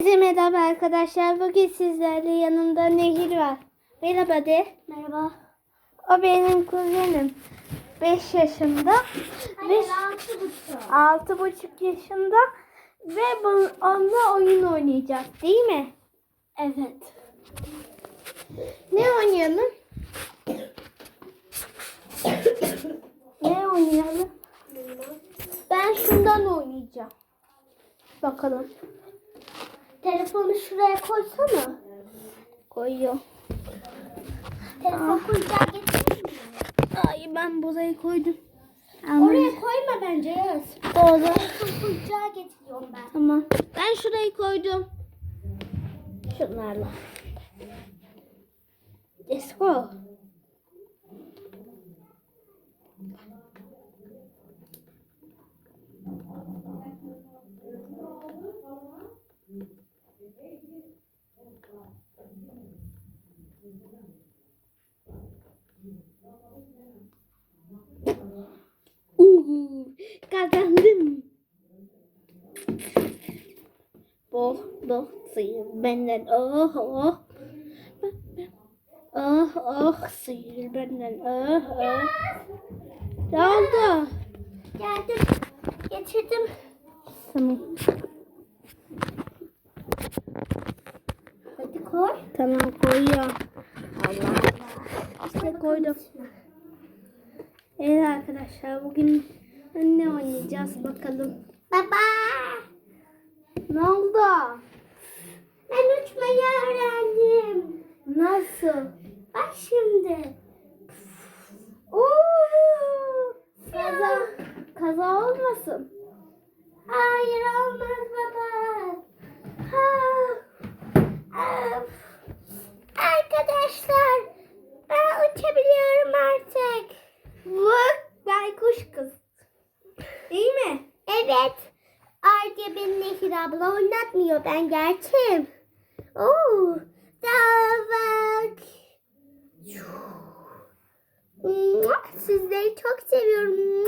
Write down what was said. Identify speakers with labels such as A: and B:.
A: Herkese merhaba arkadaşlar. Bugün sizlerle yanımda Nehir var. Merhaba de. Merhaba. O benim kuzenim. 5 yaşında. Beş, altı buçuk yaşında. Ve onunla oyun oynayacağız değil mi? Evet. Ne oynayalım? ne oynayalım? Ben şundan oynayacağım. Bakalım.
B: Telefonu şuraya koysana.
A: Koyuyor.
B: Telefon koyacağı getirir mi?
A: Ay ben burayı koydum. Ama
B: Oraya koyma bence Yağız.
A: doğru.
B: Telefon koyacağı getiriyorum ben.
A: Tamam. Ben şurayı koydum. Şunlarla. Let's go. Uhu, kazandım. Oh, oh, sıyır benden. Oh, oh. Oh, oh, sıyır benden. Oh, oh. Ne oldu?
B: Geldim. Getirdim.
A: Tamam. Tamam koyuyorum. İşte koydum. Evet arkadaşlar bugün ne oynayacağız bakalım.
B: Baba.
A: Ne oldu?
B: Ben uçmayı öğrendim.
A: Nasıl?
B: Bak şimdi.
A: Oo! Kaza, kaza olmasın.
B: Hayır olmaz baba. Ha. Of. Arkadaşlar ben uçabiliyorum artık.
A: Bak baykuş kız. İyi mi?
B: Evet. Arya beni Nehir abla oynatmıyor. Ben gerçeğim. Oo. Mua, Sizleri çok seviyorum.